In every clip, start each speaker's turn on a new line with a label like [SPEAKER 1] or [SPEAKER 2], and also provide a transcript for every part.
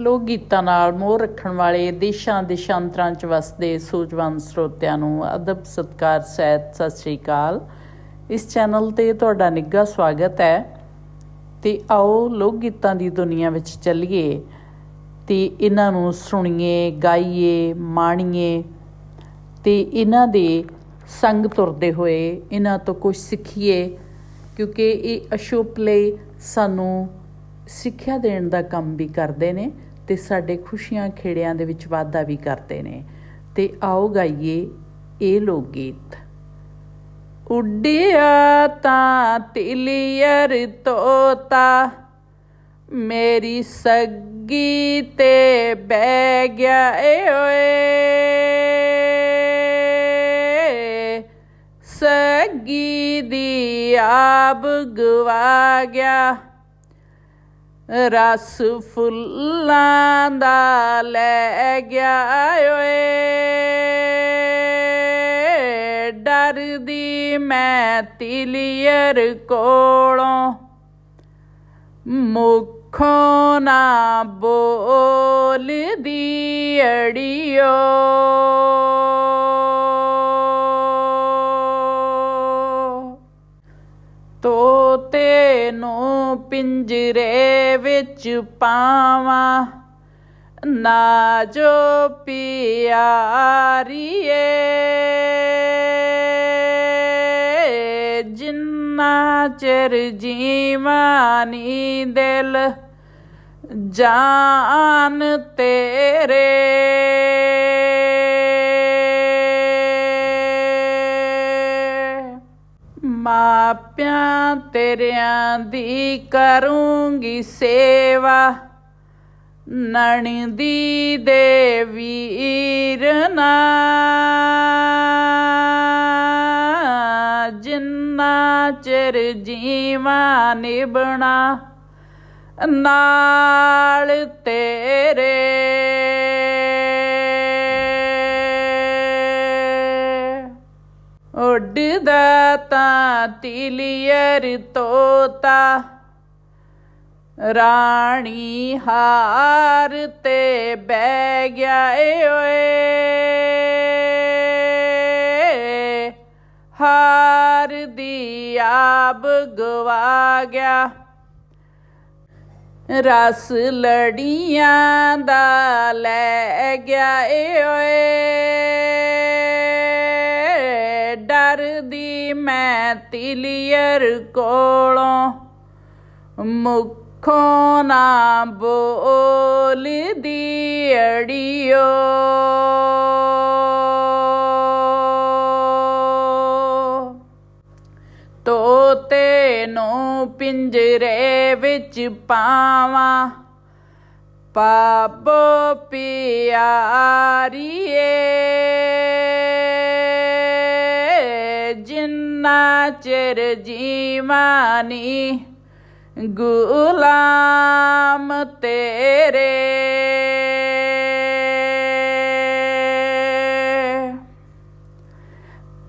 [SPEAKER 1] ਲੋਕ ਗੀਤਾਂ ਨਾਲ ਮੋਹ ਰੱਖਣ ਵਾਲੇ ਦੇਸ਼ਾਂ ਦੇਸ਼ਾਂਤਰਾਂ 'ਚ ਵਸਦੇ ਸੂਝਵਾਨ ਸਰੋਤਿਆਂ ਨੂੰ ਅਦਬ ਸਤਕਾਰ, ਸਹਿਤ ਸਤਿ ਸ੍ਰੀ ਅਕਾਲ। ਇਸ ਚੈਨਲ ਤੇ ਤੁਹਾਡਾ ਨਿੱਘਾ ਸਵਾਗਤ ਹੈ। ਤੇ ਆਓ ਲੋਕ ਗੀਤਾਂ ਦੀ ਦੁਨੀਆ ਵਿੱਚ ਚੱਲੀਏ ਤੇ ਇਹਨਾਂ ਨੂੰ ਸੁਣੀਏ, ਗਾਈਏ, ਮਾਣੀਏ ਤੇ ਇਹਨਾਂ ਦੇ ਸੰਗ ਤੁਰਦੇ ਹੋਏ ਇਹਨਾਂ ਤੋਂ ਕੁਝ ਸਿੱਖੀਏ ਕਿਉਂਕਿ ਇਹ ਅਸ਼ੋਪ ਲਈ ਸਾਨੂੰ ਸਿੱਖਿਆ ਦੇਣ ਦਾ ਕੰਮ ਵੀ ਕਰਦੇ ਨੇ ਤੇ ਸਾਡੇ ਖੁਸ਼ੀਆਂ ਖੇੜਿਆਂ ਦੇ ਵਿੱਚ ਵਾਧਾ ਵੀ ਕਰਦੇ ਨੇ। ਤੇ ਆਓ ਗਾਈਏ ਇਹ ਲੋਕ ਗੀਤ ਉੱਡਿਆ ਤਾਂ ਤਿਲੀਅਰ ਤੋਤਾ, ਮੇਰੀ ਸੱਗੀ ਤੇ ਬਹਿ ਗਿਆ ਏ ਓਏ। ਸੱਗੀ ਦੀ ਆਬ ਗਵਾ ਗਿਆ। ਰਸ ਫੁੱਲਾਂ ਦਾ ਲੈ ਗਿਆ ਓਏ। ਡਰਦੀ ਮੈਂ ਤਿਲੀਅਰ ਕੋਲੋਂ। ਮੁਖੋਂ ਨਾ ਬੋਲਦੀ ਅੜਿਓ। ਪਿੰਜਰੇ ਵਿੱਚ ਪਾਵਾਂ। ਨਾ ਜੋ ਪਿਆਰੀਏ ਜਿੰਨਾ ਚਿਰ ਜੀਵਾਨੀ ਦਿਲ ਜਾਨ ਤੇਰੇ ਮਾਪਿਆਂ ਤੇਰਿਆਂ ਦੀ ਕਰੂੰਗੀ ਸੇਵਾ। ਨਣਦੀ ਦੇ ਵੀਰ ਜਿੰਨਾ ਚਿਰ ਜੀਵਾਂ ਨਿਭਣਾ ਨਾਲ ਤੇਰੇ ਉੱਡਦਾ ਤਾਂ ਤਿਲੀਅਰ ਤੋਤਾ। ਰਾਣੀ ਹਾਰ ਤੇ ਬਹਿ ਗਿਆ ਏ ਓਏ। ਹਾਰ ਦੀ ਆਬ ਗਵਾ ਗਿਆ। ਰਸ ਲੜੀਆਂ ਦਾ ਲੈ ਗਿਆ ਏ ਓਏ। ਮੈਂ ਤਿਲੀਅਰ ਕੋਲੋਂ ਮੁਖੋਂ ਨਾ ਬੋਲਦੀ ਅੜਿਓ। ਤੋਤੇ ਨੂੰ ਪਿੰਜਰੇ ਵਿੱਚ ਪਾਵਾਂ ਪਾਬੋ ਪਿਆਰੀਏ। ਚਿਰ ਜੀਵਾਨੀ ਗੁਲਾਮ ਤੇਰੇ।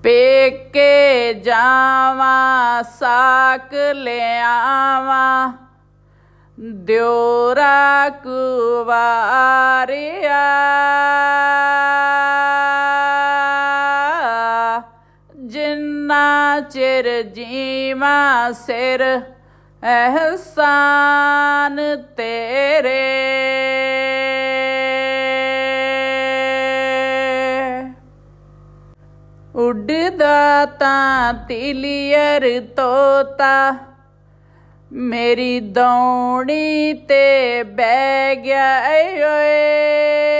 [SPEAKER 1] ਪੇਕੇ ਜਾਵਾਂ ਸਾਕ ਲਿਆਵਾਂ ਦਿਉਰਾ ਕੁਵਾਰਿਆ। ਚਿਰ ਜੀਵਾਂ ਸਿਰ, ਅਹਿਸਾਨ ਤੇਰੇ। ਉੱਡਦਾ ਤਾਂ ਤਿਲੀਅਰ ਤੋਤਾ, ਮੇਰੀ ਦੌਣੀ ਤੇ ਬਹਿ ਗਿਆ ਏ ਓਏ।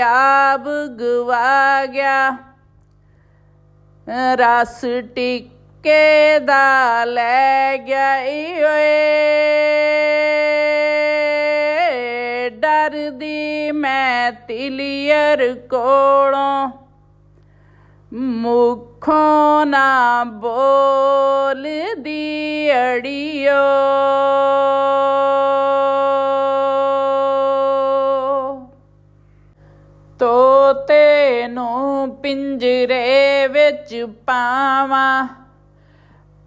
[SPEAKER 1] ਆਬ ਗਵਾ ਗਿਆ। ਰਸ ਟਿੱਕੇ ਦਾ ਲੈ ਗਿਆ ਈ ਓਏ ਡਰਦੀ ਮੈਂ ਤਿਲੀਅਰ ਕੋਲੋਂ। ਮੁਖੋਂ ਨਾ ਬੋਲਦੀ ਅੜਿਓ। ਨੂੰ ਪਿੰਜਰੇ ਵਿੱਚ ਪਾਵਾਂ।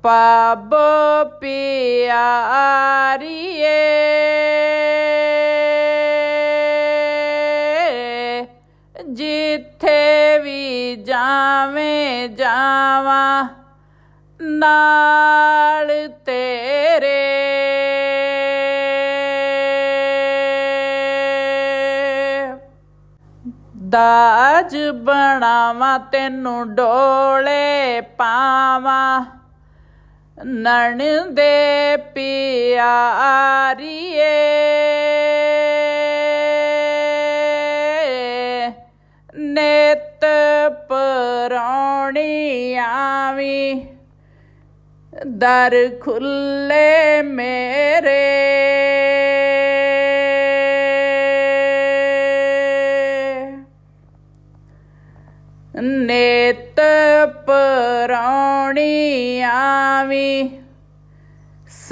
[SPEAKER 1] ਪਬ ਪਿਆਰੀਏ। ਜਿੱਥੇ ਵੀ ਜਾਵੇਂ ਜਾਵਾਂ ਨਾਲ ਤੇ ਦਾਜ ਬਣਾਵਾਂ ਤੈਨੂੰ ਡੋਲੇ ਪਾਵਾਂ। ਨਣ ਦੇ ਪਿਆਰੀਏ। ਨਿਤ ਪਰੌਣੀ ਆਵੀਂ ਦਰ ਖੁੱਲੇ ਮੇਰੇ।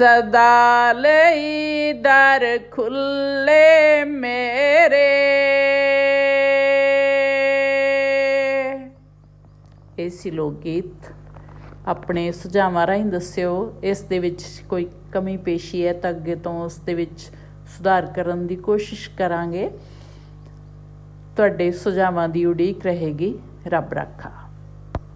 [SPEAKER 1] ਸਦਾ ਲਈ ਦਰ ਖੁੱਲੇ ਮੇਰੇ। ਇਹ ਸੀ ਲੋਕ ਗੀਤ। ਆਪਣੇ ਸੁਝਾਵਾਂ ਰਾਹੀਂ ਦੱਸਿਓ, ਇਸ ਦੇ ਵਿੱਚ ਕੋਈ ਕਮੀ ਪੇਸ਼ੀ ਹੈ ਤਾਂ ਅੱਗੇ ਤੋਂ ਉਸ ਦੇ ਵਿੱਚ ਸੁਧਾਰ ਕਰਨ ਦੀ ਕੋਸ਼ਿਸ਼ ਕਰਾਂਗੇ। ਤੁਹਾਡੇ ਸੁਝਾਵਾਂ ਦੀ ਉਡੀਕ ਰਹੇਗੀ, ਰੱਬ ਰਾਖਾ।